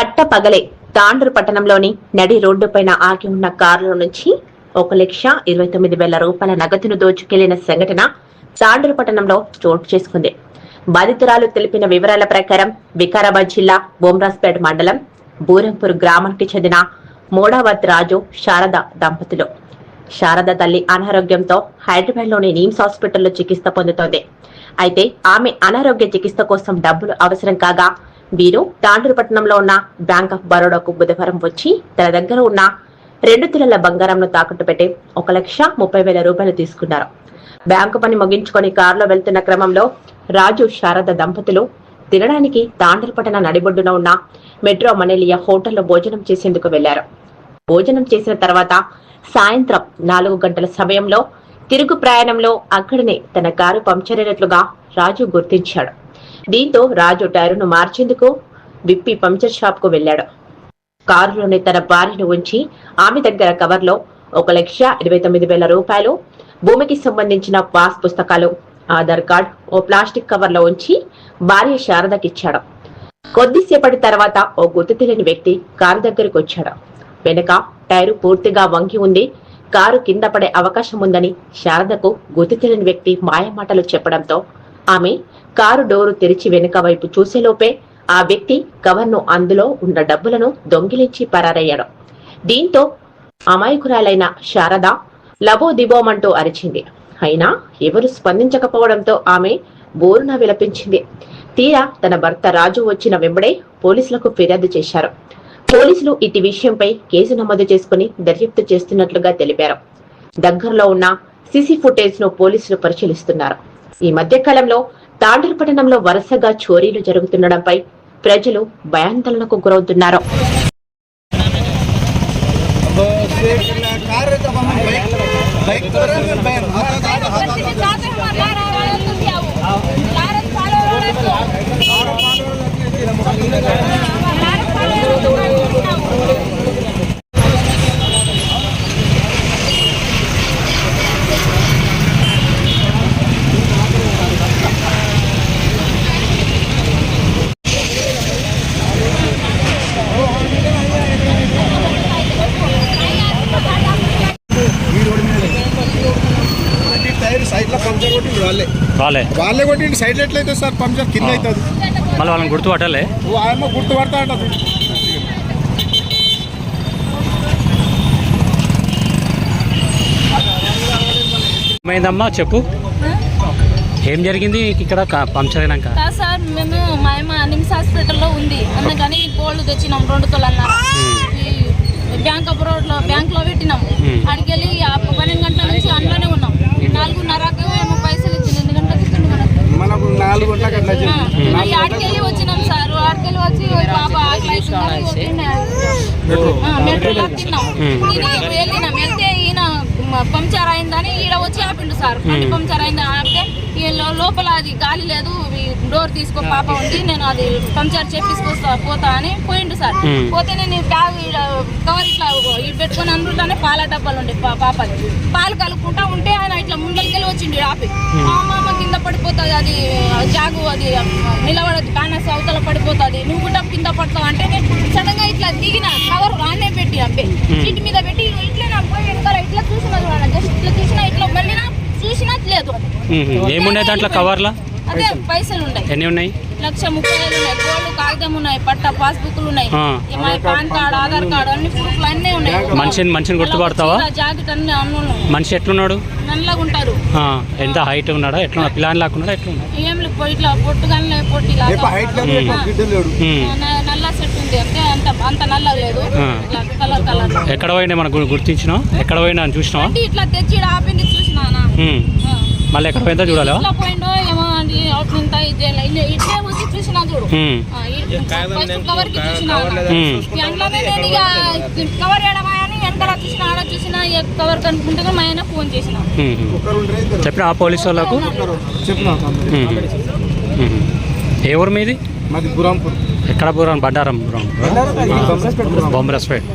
పట్ట పగలే తాండూరు పట్టణంలోని నడి రోడ్డుపైన ఆగి ఉన్న కారులో నుంచి ఒక లక్ష ఇరవై తొమ్మిది వేల రూపాయల నగదును దోచుకెళ్ళిన సంఘటన తాండూరు పట్టణంలో చోటు చేసుకుంది. బాధితురాలు తెలిపిన వివరాల ప్రకారం వికారాబాద్ జిల్లా బోమ్రాస్పేట మండలం బూరంపూర్ గ్రామానికి చెందిన మూడావత్ రాజు శారద దంపతులు. శారద తల్లి అనారోగ్యంతో హైదరాబాద్లోని నిమ్స్ హాస్పిటల్లో చికిత్స పొందుతోంది. అయితే ఆమె అనారోగ్య చికిత్స కోసం డబ్బులు అవసరం కాగా వీరు తాండూరు పట్టణంలో ఉన్న బ్యాంక్ ఆఫ్ బరోడాకు బుధవారం వచ్చి తన దగ్గర ఉన్న రెండు తులల బంగారంను తాకట్టు పెట్టి ఒక లక్ష ముప్పై వేల రూపాయలు తీసుకున్నారు. బ్యాంకు పని ముగించుకొని కారులో వెళ్తున్న క్రమంలో రాజు శారద దంపతులు తినడానికి తాండూరు పట్టణ నడిబొడ్డున ఉన్న మెట్రో మనెలియా హోటల్లో భోజనం చేసేందుకు వెళ్ళారు. భోజనం చేసిన తర్వాత సాయంత్రం నాలుగు గంటల సమయంలో తిరుగు ప్రయాణంలో అక్కడనే తన కారు పంక్చర్ అయినట్లుగా రాజు గుర్తించాడు. దీంతో రాజు టైరును మార్చేందుకు విప్పి పంక్చర్ షాప్కు వెళ్ళాడు కారులోని తన భార్యను ఉంచి ఆమె దగ్గర కవర్లో ఒక లక్ష ఇరవై తొమ్మిది వేల రూపాయలు భూమికి సంబంధించిన పాస్ పుస్తకాలు ఆధార్ కార్డ్ ఓ ప్లాస్టిక్ కవర్లో ఉంచి భార్య శారదకిచ్చాడు. కొద్దిసేపటి తర్వాత ఓ గుర్తు తెలియని వ్యక్తి కారు దగ్గరికి వచ్చాడు. వెనుక టైరు పూర్తిగా వంగి ఉంది. కారు కింద పడే అవకాశం ఉందని శారదకు గుర్తు తెలియని వ్యక్తి మాయమాటలు చెప్పడంతో ఆమె కారు డోరు తెరిచి వెనుక వైపు చూసేలోపే ఆ వ్యక్తి కవర్ను అందులో ఉన్న డబ్బులను దొంగిలించి పరారయ్యాడు. దీంతో అమాయకురాలైన శారద లబో దిబోమంటూ అరిచింది. అయినా ఎవరు స్పందించకపోవడంతో ఆమె బోరున విలపించింది. తీరా తన భర్త రాజు వచ్చిన వెంబడే పోలీసులకు ఫిర్యాదు చేశారు. పోలీసులు ఇటు విషయంపై కేసు నమోదు చేసుకుని దర్యాప్తు చేస్తున్నట్లుగా తెలిపారు. దగ్గరలో ఉన్న సీసీ ఫుటేజ్ను పోలీసులు పరిశీలిస్తున్నారు. ఈ మధ్య కాలంలో తాండూరు పట్టణంలో వరుసగా చోరీలు జరుగుతుండడంపై ప్రజలు భయాందోళనకు గురవుతున్నారు कार వాళ్ళే. వాళ్ళే? సైడ్ ఎట్లయితే సార్ పంక్చర్ కింద అవుతుంది. మళ్ళీ వాళ్ళని గుర్తుపట్టాలే? ఆయమ్మ గుర్తుపడతా అంటది. ఏమైందమ్మా? చెప్పు. ఏం జరిగింది ఇక్కడ పంక్చర్ అయినాక? కాదు సార్ మేము మా అమ్మ నిమ్స్ హాస్పిటల్లో ఉంది. అందుకని గోల్డ్ తెచ్చినాం రెండు తొలన్నర. ఈ బ్యాంక్ ఆఫ్ రోడ్లో బ్యాంక్లో పెట్టినాం. అడిగి వెళ్ళి ఆ పన్నెండు గంటల నుంచి అందులోనే ఉన్నాం నాలుగున్నరకు ఏమో పైసలు ఇచ్చింది ఎన్ని గంటలకు ఇచ్చింది మనకు మనకు నాలుగు గంటలకు అట్లా ఆడికెళ్ళి వచ్చినాం సార్. ఆడికెళ్ళి వచ్చి ఓ బాబా ఆకలి అవుతుందని వచ్చిండే. ఆ, మెట్రోలో తిన్నాం. తిని వెళ్ళినాం. వెళ్తే ఈయన పంక్చర్ అయిందని ఈడ వచ్చి ఆపిండు సార్. బండి పంక్చర్ అయింది ఆపితే లోపల అది గాలి లేదు డోర్ తీసుకో పాప ఉంది నేను అది పంక్చర్ చేపించుకొస్తా పోతా అని పోయిండు సార్. పోతే నేను బ్యాగ్ కవర్ ఇటు పెట్టుకొని అందులోనే పాల డబ్బాలు ఉండే పా- పాపది పాలు కలుపుకుంటా ఉంటే ఆయన ఇట్లా ముందరికెళ్ళి వచ్చిండు ఆపి. మా అమ్మ కింద పడిపోతుంది అది జాగు అది నిలబడదు బ్యానర్స్ అవతల పడిపోతుంది. నువ్వు కూడా కింద పడతావు అంటే నేను సడన్గా ఇట్లా దిగిన కవర్ ఆనే పెట్టి అబ్బే సీట్ మీద పెట్టి ఇట్లా నా పోయి వెనకాల ఇట్లా చూసిన జస్ట్ ఇట్లా చూసినా ఇట్లా మళ్ళీ చూసినా లేదు. ఏమున్నాయి దాంట్లో కవర్లో అదే పైసలు. ఉన్నాయి. ఎన్ని ఉన్నాయి? లక్ష ముప్పై ఉన్నాయి. గోల్డ్ కాగితం ఉన్నాయి. పట్ట పాస్బుక్లు ఉన్నాయి. పాన్ కార్డ్ ఆధార్ కార్డు అన్ని ప్రూఫ్లు అన్నీ ఉన్నాయి. మనిషిని మనిషిని గుర్తుపడతావా? జాకెట్ అన్ని మనిషి ఎట్లున్నాడు? నల్లగా ఉంటారు. ఎంత హైట్ ఉన్నాడా? ఎట్లున్నా పిల్లని లాక్కున్నాడా? ఏం లేదు ఇట్లా పొట్టి రేపు హైట్ లేదు రేపు గిడ్డ లేడు. ఉమ్. న- నల్ల సెట్ ఉంది అంటే అంత అంత నల్ల లేదు. Colour colour. ఎక్కడ పోయినా మనకు గు- గుర్తించినావు? ఎక్కడ పోయినా చూసినావా? అంటే ఇట్లా తెచ్చి ఆపింది చూసినానా ఉమ్. మళ్ళీ ఎక్కడ పోయిందో చూడాలా? ఇదే ఇట్లే వచ్చి చూసినా చూడు. కవర్కి చూసినా ఉమ్. అందులోనే నేను ఇక కవర్ ఏడమా అని వెనకాల చూసిన ఆడ చూసిన ఇక కవర్ కనుక్కుంటే మా ఆయన ఫోన్ చేసిన. చెప్పిన ఆ పోలీసు వాళ్ళకు. ఏ ఊరు మీది? మాది గురాంపూర్. ఎక్కడ పూరం బండారం పూరం బొమ్మరాజ్పేట గురాంపూర్ బొమ్మరస్పేట్